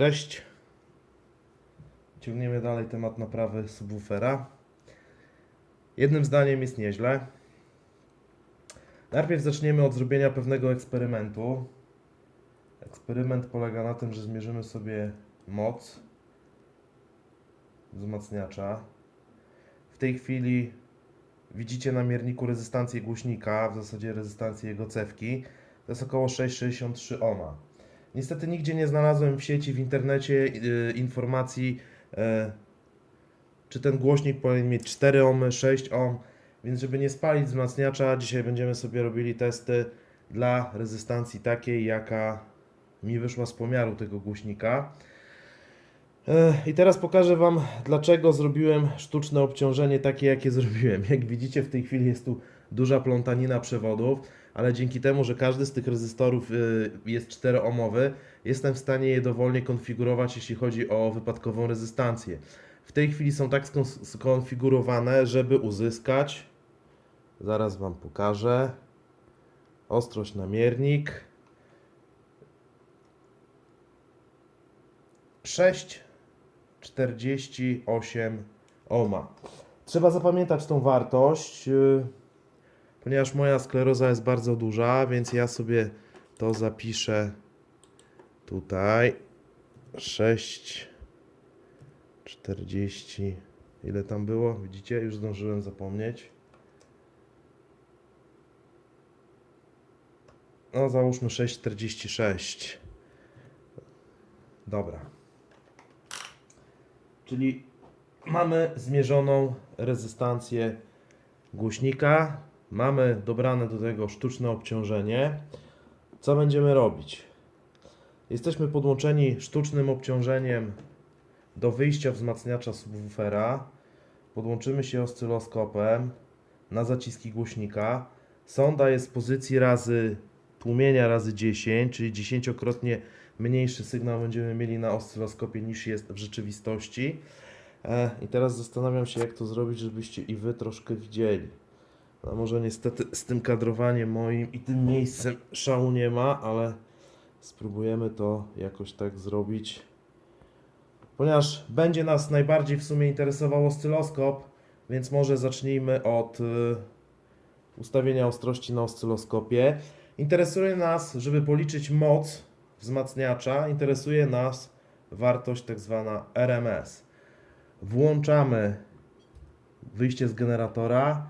Cześć. Ciągniemy dalej temat naprawy subwoofera. Jednym zdaniem jest nieźle. Najpierw zaczniemy od zrobienia pewnego eksperymentu. Eksperyment polega na tym, że zmierzymy sobie moc wzmacniacza. W tej chwili widzicie na mierniku rezystancję głośnika, w zasadzie rezystancję jego cewki. To jest około 6,63 ohma. Niestety nigdzie nie znalazłem w sieci, w internecie yy, informacji, yy, czy ten głośnik powinien mieć 4 ohmy, 6 ohm. Więc żeby nie spalić wzmacniacza, dzisiaj będziemy sobie robili testy dla rezystancji takiej, jaka mi wyszła z pomiaru tego głośnika. E, I teraz pokażę Wam, dlaczego zrobiłem sztuczne obciążenie takie, jakie zrobiłem. Jak widzicie, w tej chwili jest tu duża plątanina przewodów, ale dzięki temu, że każdy z tych rezystorów y, jest 4-ohmowy, jestem w stanie je dowolnie konfigurować, jeśli chodzi o wypadkową rezystancję. W tej chwili są tak skon- skonfigurowane, żeby uzyskać, zaraz Wam pokażę, ostrość na miernik 6,48 ohma. Trzeba zapamiętać tą wartość, yy, ponieważ moja skleroza jest bardzo duża, więc ja sobie to zapiszę tutaj. 6,40. Ile tam było? Widzicie? Już zdążyłem zapomnieć. No, załóżmy 6,46. Dobra. Czyli mamy zmierzoną rezystancję głośnika, mamy dobrane do tego sztuczne obciążenie. Co będziemy robić? Jesteśmy podłączeni sztucznym obciążeniem do wyjścia wzmacniacza subwoofera. Podłączymy się oscyloskopem na zaciski głośnika. Sonda jest w pozycji razy tłumienia razy 10, czyli dziesięciokrotnie mniejszy sygnał będziemy mieli na oscyloskopie niż jest w rzeczywistości. E, I teraz zastanawiam się, jak to zrobić, żebyście i Wy troszkę widzieli. No może niestety z tym kadrowaniem moim i tym miejscem szału nie ma, ale spróbujemy to jakoś tak zrobić. Ponieważ będzie nas najbardziej w sumie interesował oscyloskop, więc może zacznijmy od y, ustawienia ostrości na oscyloskopie. Interesuje nas, żeby policzyć moc wzmacniacza, interesuje nas wartość tak zwana RMS. Włączamy wyjście z generatora,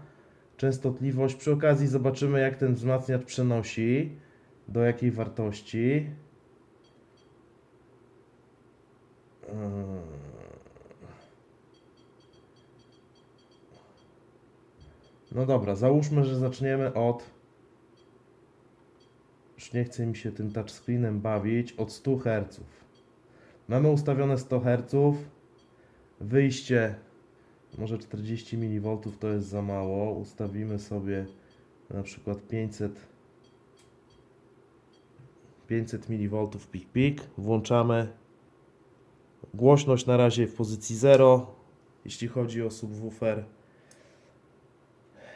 częstotliwość. Przy okazji zobaczymy, jak ten wzmacniacz przenosi, do jakiej wartości. Yy. No dobra, załóżmy, że zaczniemy od. Już nie chce mi się tym touchscreenem bawić. Od 100 Hz. Mamy ustawione 100 Hz. Wyjście może 40 mV to jest za mało. Ustawimy sobie na przykład 500 500 mV pik pik. Włączamy głośność na razie w pozycji 0, jeśli chodzi o subwoofer.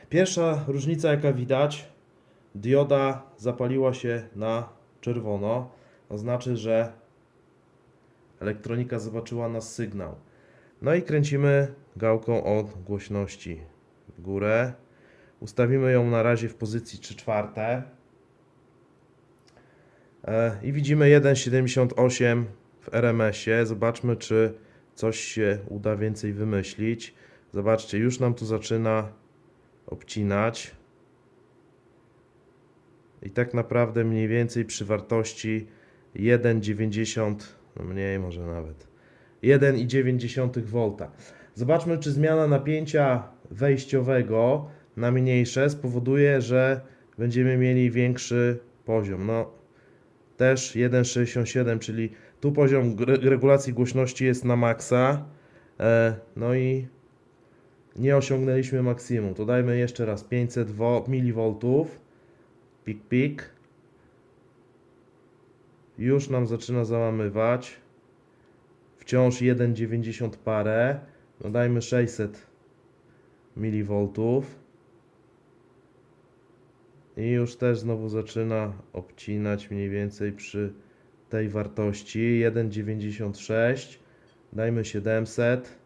Pierwsza różnica jaka widać, dioda zapaliła się na czerwono. To znaczy, że elektronika zobaczyła nas sygnał. No i kręcimy gałką od głośności w górę. Ustawimy ją na razie w pozycji 3 czwarte. E, I widzimy 1,78 w RMS-ie. Zobaczmy, czy coś się uda więcej wymyślić. Zobaczcie, już nam tu zaczyna obcinać. I tak naprawdę mniej więcej przy wartości 1,90, no mniej może nawet, 1,9 V. Zobaczmy, czy zmiana napięcia wejściowego na mniejsze spowoduje, że będziemy mieli większy poziom. No, też 1,67, czyli tu poziom regulacji głośności jest na maksa. E, no i nie osiągnęliśmy maksimum. To dajmy jeszcze raz 500 wo- mV. Pik, pik. Już nam zaczyna załamywać. Wciąż 1,90 parę. No dajmy 600 mV. I już też znowu zaczyna obcinać mniej więcej przy tej wartości. 1,96 dajmy 700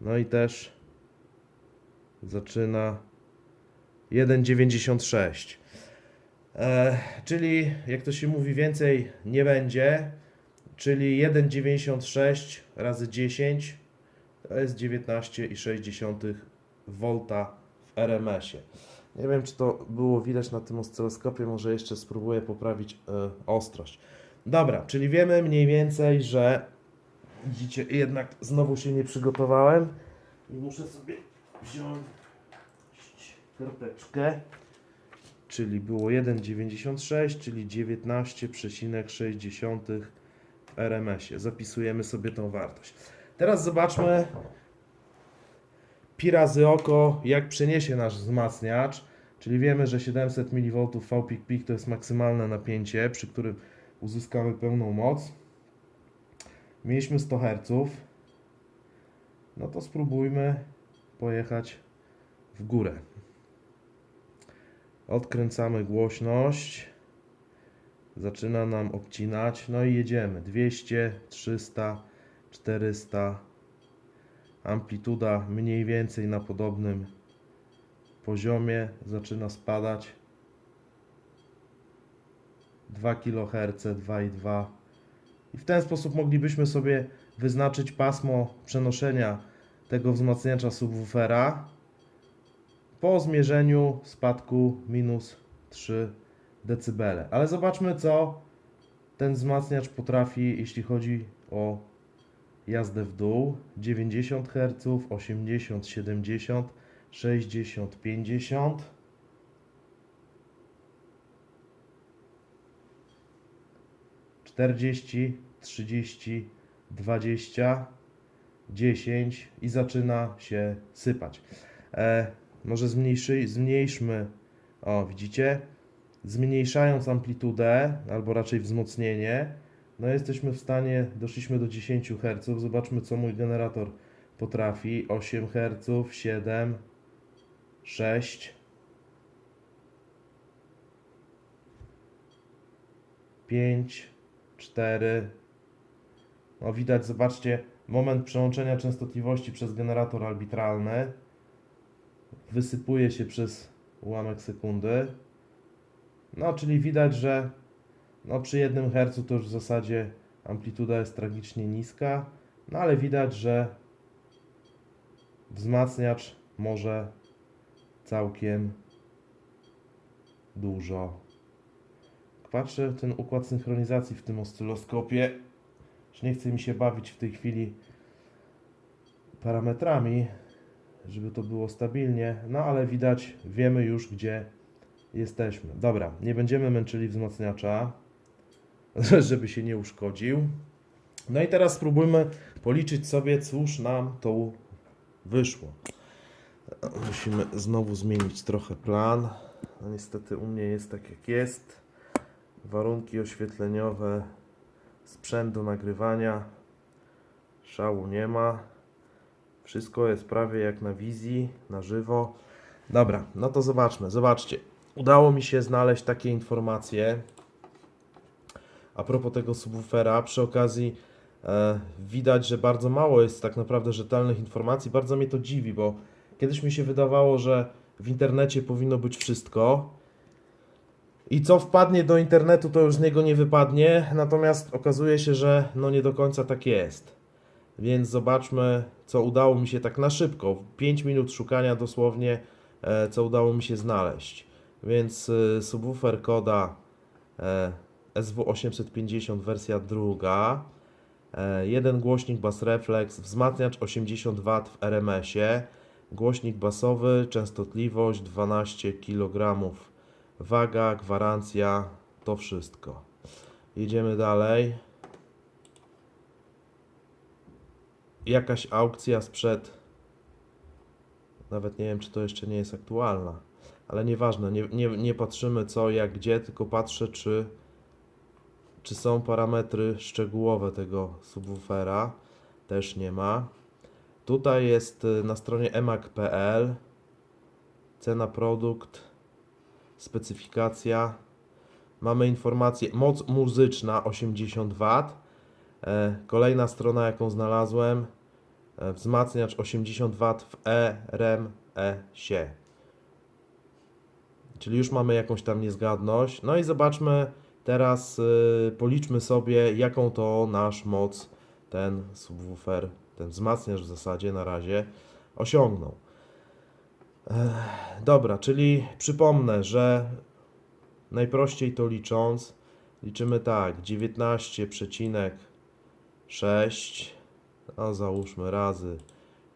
no i też zaczyna 1,96 e, czyli jak to się mówi więcej nie będzie czyli 1,96 razy 10 to jest 19,6 V w RMS-ie. Nie wiem, czy to było widać na tym oscyloskopie, może jeszcze spróbuję poprawić e, ostrość. Dobra, czyli wiemy mniej więcej, że widzicie, jednak znowu się nie przygotowałem i muszę sobie wziąć karteczkę. Czyli było 1,96, czyli 19,6 RMS-ie. Zapisujemy sobie tą wartość. Teraz zobaczmy pi razy oko, jak przeniesie nasz wzmacniacz. Czyli wiemy, że 700 mV V peak peak to jest maksymalne napięcie, przy którym uzyskamy pełną moc. Mieliśmy 100 Hz. No to spróbujmy pojechać w górę. Odkręcamy głośność. Zaczyna nam obcinać. No i jedziemy. 200, 300, 400. Amplituda mniej więcej na podobnym poziomie. Zaczyna spadać. 2 kHz, 2,2. I w ten sposób moglibyśmy sobie wyznaczyć pasmo przenoszenia tego wzmacniacza subwoofera po zmierzeniu spadku minus 3 dB. Ale zobaczmy, co ten wzmacniacz potrafi, jeśli chodzi o jazdę w dół. 90 Hz, 80, 70, 60, 50. czterdzieści, trzydzieści, dwadzieścia, dziesięć i zaczyna się sypać. E, może zmniejszy, zmniejszmy, o widzicie, zmniejszając amplitudę, albo raczej wzmocnienie, no jesteśmy w stanie, doszliśmy do 10 Hz, zobaczmy co mój generator potrafi, 8 Hz, 7, 6, 5, 4, no widać, zobaczcie, moment przełączenia częstotliwości przez generator arbitralny. Wysypuje się przez ułamek sekundy. No, czyli widać, że no, przy 1 Hz to już w zasadzie amplituda jest tragicznie niska, no ale widać, że wzmacniacz może całkiem dużo. Patrzę ten układ synchronizacji w tym oscyloskopie. Już nie chce mi się bawić w tej chwili parametrami, żeby to było stabilnie, no ale widać, wiemy już gdzie jesteśmy. Dobra, nie będziemy męczyli wzmacniacza, żeby się nie uszkodził. No i teraz spróbujmy policzyć sobie, cóż nam to wyszło. Musimy znowu zmienić trochę plan. No niestety u mnie jest tak jak jest. Warunki oświetleniowe, sprzęt do nagrywania. Szału nie ma. Wszystko jest prawie jak na wizji, na żywo. Dobra, no to zobaczmy. Zobaczcie. Udało mi się znaleźć takie informacje a propos tego subwoofera. Przy okazji e, widać, że bardzo mało jest tak naprawdę rzetelnych informacji. Bardzo mnie to dziwi, bo kiedyś mi się wydawało, że w internecie powinno być wszystko. I co wpadnie do internetu, to już z niego nie wypadnie. Natomiast okazuje się, że no nie do końca tak jest. Więc zobaczmy, co udało mi się tak na szybko. 5 minut szukania dosłownie, e, co udało mi się znaleźć. Więc y, subwoofer Koda e, SW850 wersja druga. E, jeden głośnik Bass Reflex, wzmacniacz 80 W w RMS-ie. Głośnik basowy, częstotliwość 12 kg. Waga, gwarancja, to wszystko. Jedziemy dalej. Jakaś aukcja sprzed. Nawet nie wiem, czy to jeszcze nie jest aktualna. Ale nieważne, nie, nie, nie patrzymy co, jak, gdzie, tylko patrzę, czy, czy są parametry szczegółowe tego subwoofera. Też nie ma. Tutaj jest y, na stronie emac.pl cena produkt, specyfikacja. mamy informację moc muzyczna 80 W. E, Kolejna strona, jaką znalazłem, e, wzmacniacz 80 W w E, REM, E, sie. Czyli już mamy jakąś tam niezgadność. No i zobaczmy teraz, y, policzmy sobie, jaką to nasz moc ten subwoofer, ten wzmacniacz w zasadzie na razie osiągnął. Ech, dobra, czyli przypomnę, że najprościej to licząc, liczymy tak, 19,6, a załóżmy razy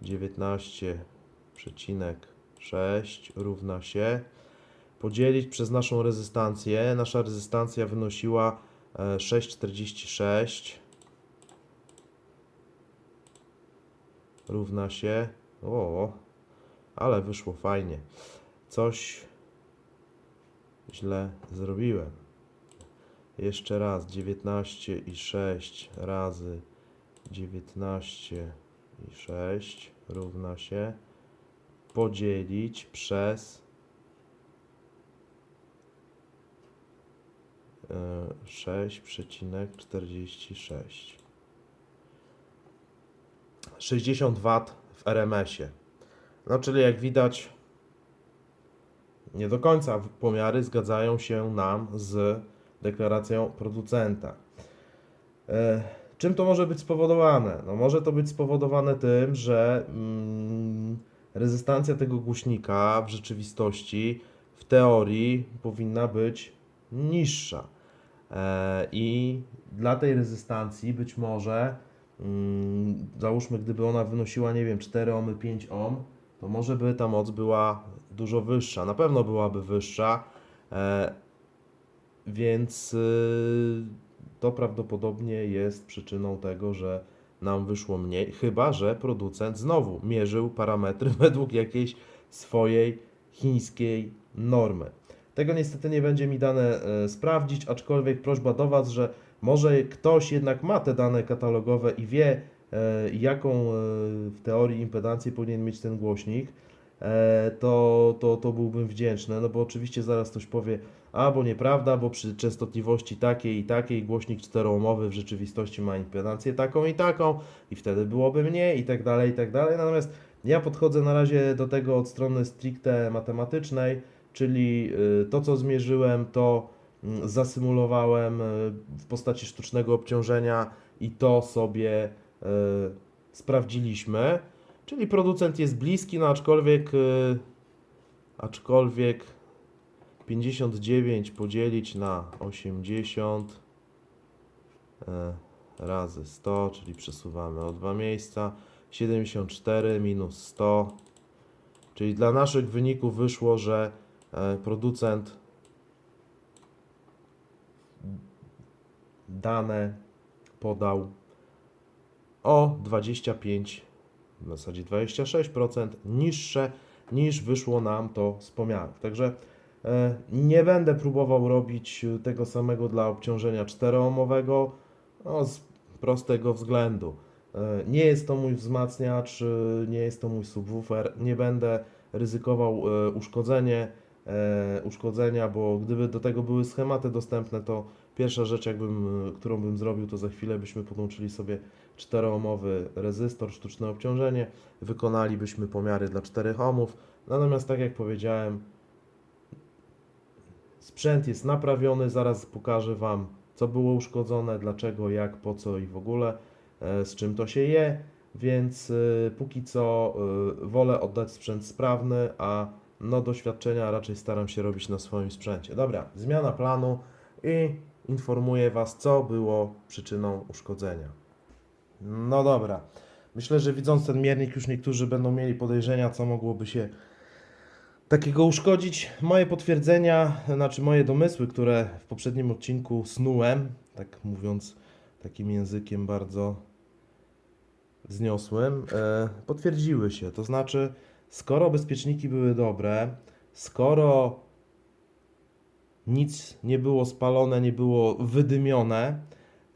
19,6 równa się podzielić przez naszą rezystancję. Nasza rezystancja wynosiła e, 6,46 równa się. O, ale wyszło fajnie. Coś źle zrobiłem. Jeszcze raz 19,6 razy 19,6 równa się podzielić przez e, 6,46 60 W w RMS-ie. No, czyli jak widać, nie do końca pomiary zgadzają się nam z deklaracją producenta. E, czym to może być spowodowane? No, może to być spowodowane tym, że mm, rezystancja tego głośnika w rzeczywistości, w teorii, powinna być niższa. E, I dla tej rezystancji być może, mm, załóżmy, gdyby ona wynosiła, nie wiem, 4 ohmy, 5 ohm, to może by ta moc była dużo wyższa. Na pewno byłaby wyższa, e, więc y, to prawdopodobnie jest przyczyną tego, że nam wyszło mniej, chyba że producent znowu mierzył parametry według jakiejś swojej chińskiej normy. Tego niestety nie będzie mi dane e, sprawdzić, aczkolwiek prośba do Was, że może ktoś jednak ma te dane katalogowe i wie, e, jaką e, w teorii impedancję powinien mieć ten głośnik, to, to, to byłbym wdzięczny. No bo oczywiście zaraz ktoś powie, a bo nieprawda, bo przy częstotliwości takiej i takiej głośnik 4-ohmowy w rzeczywistości ma impedancję taką i taką i wtedy byłoby mniej i tak dalej, i tak dalej. Natomiast ja podchodzę na razie do tego od strony stricte matematycznej, czyli y, to co zmierzyłem, to mm, zasymulowałem y, w postaci sztucznego obciążenia i to sobie y, sprawdziliśmy. Czyli producent jest bliski, no aczkolwiek aczkolwiek 59 podzielić na 80 e, razy 100, czyli przesuwamy o dwa miejsca. 74 minus 100, czyli dla naszych wyników wyszło, że producent dane podał o 25, w zasadzie 26% niższe niż wyszło nam to z pomiarów. Także e, nie będę próbował robić tego samego dla obciążenia 4-ohmowego no, z prostego względu. E, Nie jest to mój wzmacniacz, e, nie jest to mój subwoofer, nie będę ryzykował e, uszkodzenie, e, uszkodzenia, bo gdyby do tego były schematy dostępne, to pierwsza rzecz, jakbym, e, którą bym zrobił, to za chwilę byśmy podłączyli sobie 4-ohmowy rezystor, sztuczne obciążenie, wykonalibyśmy pomiary dla 4 ohmów. Natomiast tak jak powiedziałem, sprzęt jest naprawiony, zaraz pokażę Wam, co było uszkodzone, dlaczego, jak, po co i w ogóle, e, z czym to się je, więc e, póki co e, wolę oddać sprzęt sprawny, a no doświadczenia raczej staram się robić na swoim sprzęcie. Dobra, zmiana planu i informuję Was, co było przyczyną uszkodzenia. No dobra, myślę, że widząc ten miernik już niektórzy będą mieli podejrzenia, co mogłoby się takiego uszkodzić. Moje potwierdzenia, znaczy moje domysły, które w poprzednim odcinku snułem, tak mówiąc takim językiem bardzo wzniosłym, e, potwierdziły się. To znaczy, skoro bezpieczniki były dobre, skoro nic nie było spalone, nie było wydymione,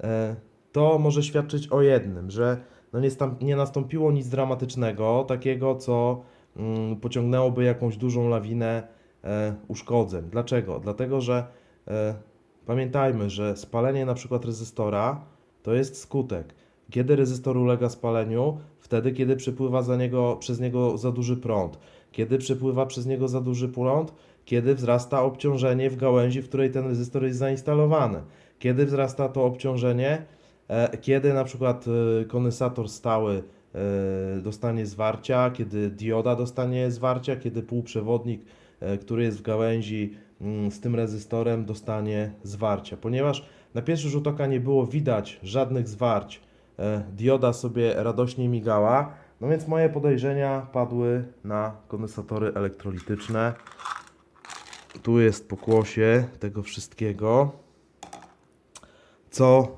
e, to może świadczyć o jednym, że no nie, nastąpiło nic dramatycznego, takiego co mm, pociągnęłoby jakąś dużą lawinę e, uszkodzeń. Dlaczego? Dlatego, że e, Pamiętajmy, że spalenie na przykład rezystora to jest skutek. Kiedy rezystor ulega spaleniu? Wtedy, kiedy przepływa za niego, przez niego za duży prąd. Kiedy przepływa przez niego za duży prąd? Kiedy wzrasta obciążenie w gałęzi, w której ten rezystor jest zainstalowany. Kiedy wzrasta to obciążenie? E, Kiedy na przykład e, kondensator stały e, dostanie zwarcia, kiedy dioda dostanie zwarcia, kiedy półprzewodnik, który jest w gałęzi mm, z tym rezystorem dostanie zwarcia. Ponieważ na pierwszy rzut oka nie było widać żadnych zwarć, dioda sobie radośnie migała, no więc moje podejrzenia padły na kondensatory elektrolityczne. Tu jest pokłosie tego wszystkiego, co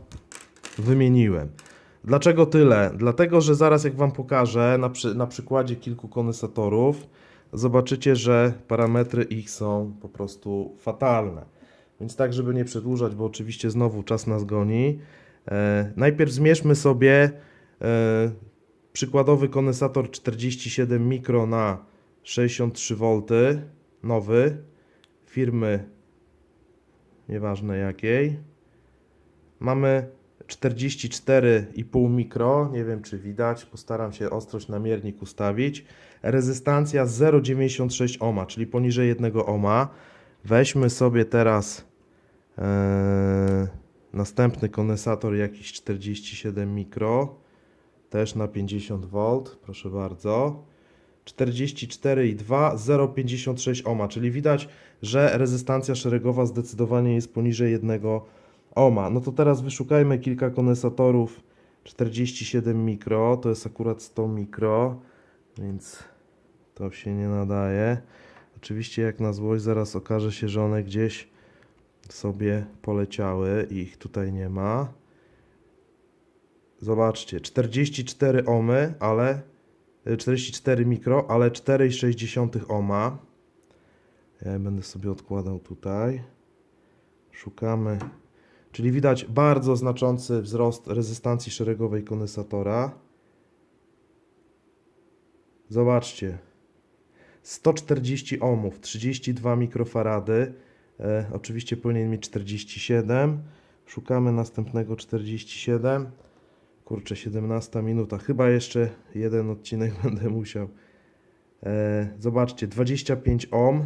wymieniłem. Dlaczego tyle? Dlatego, że zaraz jak Wam pokażę na, przy, na przykładzie kilku kondensatorów, zobaczycie, że parametry ich są po prostu fatalne. Więc tak, żeby nie przedłużać, bo oczywiście znowu czas nas goni. E, najpierw zmierzmy sobie e, przykładowy kondensator 47 mikro na 63 V, nowy, firmy nieważne jakiej. Mamy 44,5 mikro, nie wiem czy widać, postaram się ostrość na miernik ustawić. Rezystancja 0,96 ohma, czyli poniżej 1 ohma. Weźmy sobie teraz e, następny kondensator jakiś 47 mikro, też na 50 V, proszę bardzo. 44,2, 0,56 ohma, czyli widać, że rezystancja szeregowa zdecydowanie jest poniżej 1 ohma. No to teraz wyszukajmy kilka kondensatorów 47 mikro, to jest akurat 100 mikro, więc to się nie nadaje. Oczywiście jak na złość zaraz okaże się, że one gdzieś sobie poleciały ich tutaj nie ma. Zobaczcie, 44 ohmy, ale y, 44 mikro, ale 4,6 ohma. Ja będę sobie odkładał tutaj. Szukamy. Czyli widać bardzo znaczący wzrost rezystancji szeregowej kondensatora. Zobaczcie. 140 ohmów, 32 mikrofarady. E, oczywiście powinien mieć 47. Szukamy następnego 47. Kurczę, 17 minuta. Chyba jeszcze jeden odcinek będę musiał. E, zobaczcie, 25 ohm,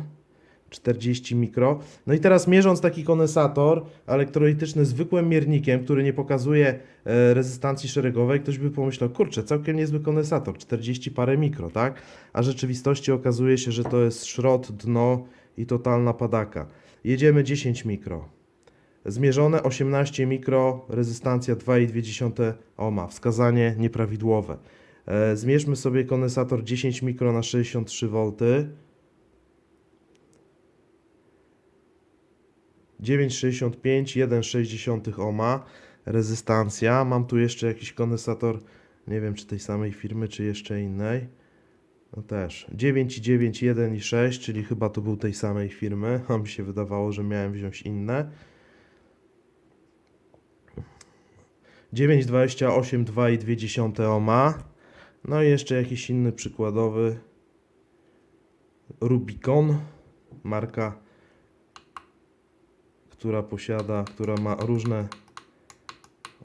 40 mikro. No i teraz mierząc taki kondensator elektrolityczny zwykłym miernikiem, który nie pokazuje e, rezystancji szeregowej, ktoś by pomyślał, kurczę, całkiem niezły kondensator, 40 parę mikro, tak? A w rzeczywistości okazuje się, że to jest szrot, dno i totalna padaka. Jedziemy 10 mikro. Zmierzone 18 mikro, rezystancja 2,2 ohma, wskazanie nieprawidłowe. E, zmierzmy sobie kondensator 10 mikro na 63 V. 9,65, 1,6 ohma, rezystancja. Mam tu jeszcze jakiś kondensator, nie wiem czy tej samej firmy, czy jeszcze innej. No też 9,9, 1,6, czyli chyba to był tej samej firmy. A mi się wydawało, że miałem wziąć inne. 9,28, 2,2 ohma. No i jeszcze jakiś inny przykładowy. Rubicon, marka, która posiada, która ma różne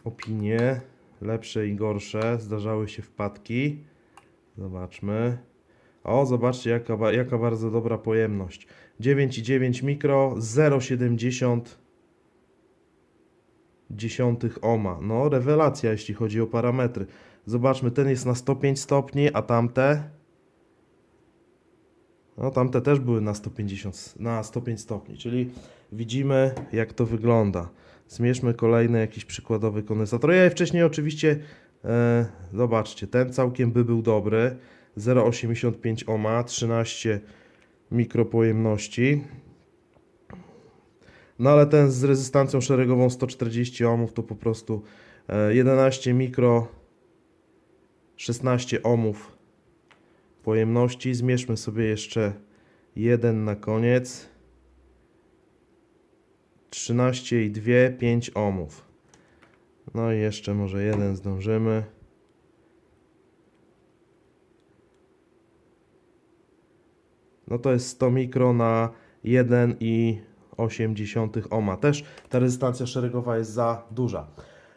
opinie, lepsze i gorsze. Zdarzały się wpadki. Zobaczmy. O, zobaczcie jaka, jaka bardzo dobra pojemność. 9,9 mikro, 0,70 dziesiątych ohma. No, rewelacja, jeśli chodzi o parametry. Zobaczmy, ten jest na 105 stopni, a tamte. No, tamte też były na 150, na 105 stopni, czyli widzimy, jak to wygląda. Zmierzmy kolejny jakiś przykładowy kondensator. Ja wcześniej oczywiście, e, zobaczcie, ten całkiem by był dobry. 0,85 ohma, 13 mikropojemności. No ale ten z rezystancją szeregową 140 ohmów to po prostu e, 11 mikro 16 ohmów pojemności. Zmierzmy sobie jeszcze jeden na koniec. 13,2 5 ohmów. No i jeszcze może jeden zdążymy. No to jest 100 mikro na 1 i 9,8 ohma. Też ta rezystancja szeregowa jest za duża.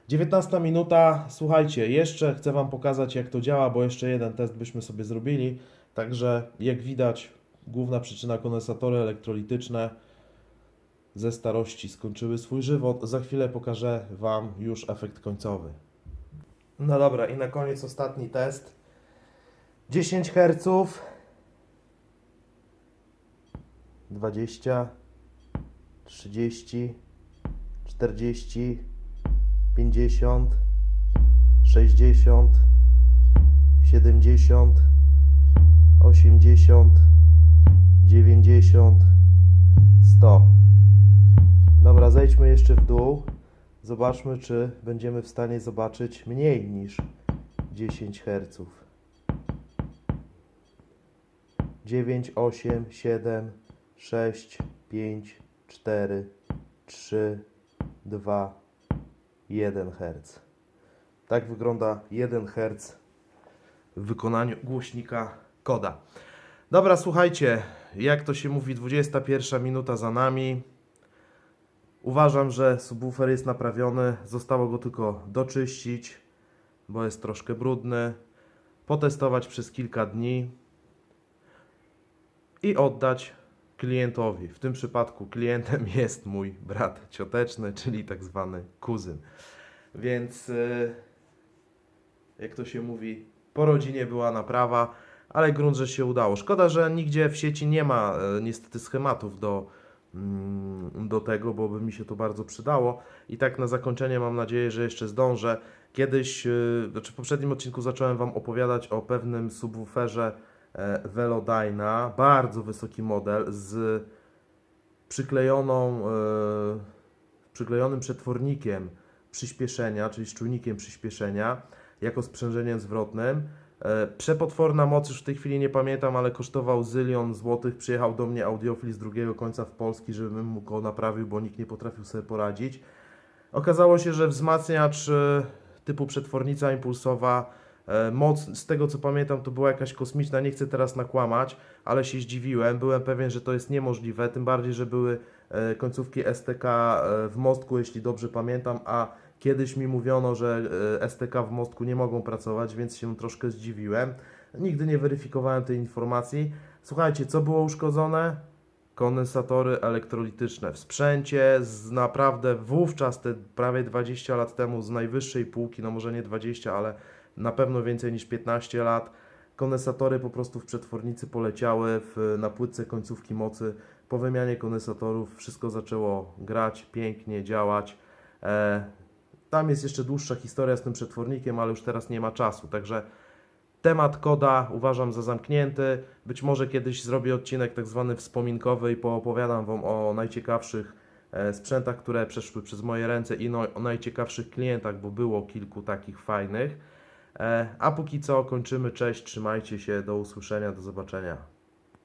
19 minuta, słuchajcie, jeszcze chcę Wam pokazać jak to działa, bo jeszcze jeden test byśmy sobie zrobili. Także jak widać, główna przyczyna kondensatory elektrolityczne ze starości skończyły swój żywot. Za chwilę pokażę Wam już efekt końcowy. No dobra, i na koniec ostatni test. 10 Hz. 20, 30, 40, 50, 60, 70, 80, 90, 100. Dobra, zejdźmy jeszcze w dół. Zobaczmy, czy będziemy w stanie zobaczyć mniej niż 10 Hz. 9, 8, 7, 6, 5, 4, 3, 2, 1 Hz. Tak wygląda 1 Hz w wykonaniu głośnika Koda. Dobra, słuchajcie, jak to się mówi, 21 minuta za nami. Uważam, że subwoofer jest naprawiony. Zostało go tylko doczyścić, bo jest troszkę brudny. Potestować przez kilka dni i oddać klientowi. W tym przypadku klientem jest mój brat cioteczny, czyli tak zwany kuzyn. Więc y, jak to się mówi, po rodzinie była naprawa, ale grunt, że się udało. Szkoda, że nigdzie w sieci nie ma e, niestety schematów do, mm, do tego, bo by mi się to bardzo przydało. I tak na zakończenie mam nadzieję, że jeszcze zdążę. Kiedyś, y, znaczy w poprzednim odcinku zacząłem Wam opowiadać o pewnym subwooferze e, Velodyna, bardzo wysoki model z przyklejoną, e, przyklejonym przetwornikiem przyspieszenia, czyli czujnikiem przyspieszenia, jako sprzężeniem zwrotnym. E, Przepotworna moc, już w tej chwili nie pamiętam, ale kosztował zylion złotych. Przyjechał do mnie audiofil z drugiego końca w Polski, żebym mu go naprawił, bo nikt nie potrafił sobie poradzić. Okazało się, że wzmacniacz e, typu przetwornica impulsowa, e, moc, z tego co pamiętam, to była jakaś kosmiczna, nie chcę teraz nakłamać, ale się zdziwiłem. Byłem pewien, że to jest niemożliwe, tym bardziej, że były e, końcówki STK e, w mostku, jeśli dobrze pamiętam, a kiedyś mi mówiono, że e, STK w mostku nie mogą pracować, więc się troszkę zdziwiłem. Nigdy nie weryfikowałem tej informacji. Słuchajcie, co było uszkodzone? kondensatory elektrolityczne w sprzęcie, z naprawdę wówczas, te prawie 20 lat temu, z najwyższej półki, no może nie 20, ale na pewno więcej niż 15 lat, kondensatory po prostu w przetwornicy poleciały w, na płytce końcówki mocy. Po wymianie kondensatorów wszystko zaczęło grać, pięknie działać. E, tam jest jeszcze dłuższa historia z tym przetwornikiem, ale już teraz nie ma czasu, także Temat koda uważam za zamknięty. Być może kiedyś zrobię odcinek tak zwany wspominkowy i poopowiadam Wam o najciekawszych e, sprzętach, które przeszły przez moje ręce i no, o najciekawszych klientach, bo było kilku takich fajnych. E, A póki co kończymy. Cześć, trzymajcie się, do usłyszenia, do zobaczenia.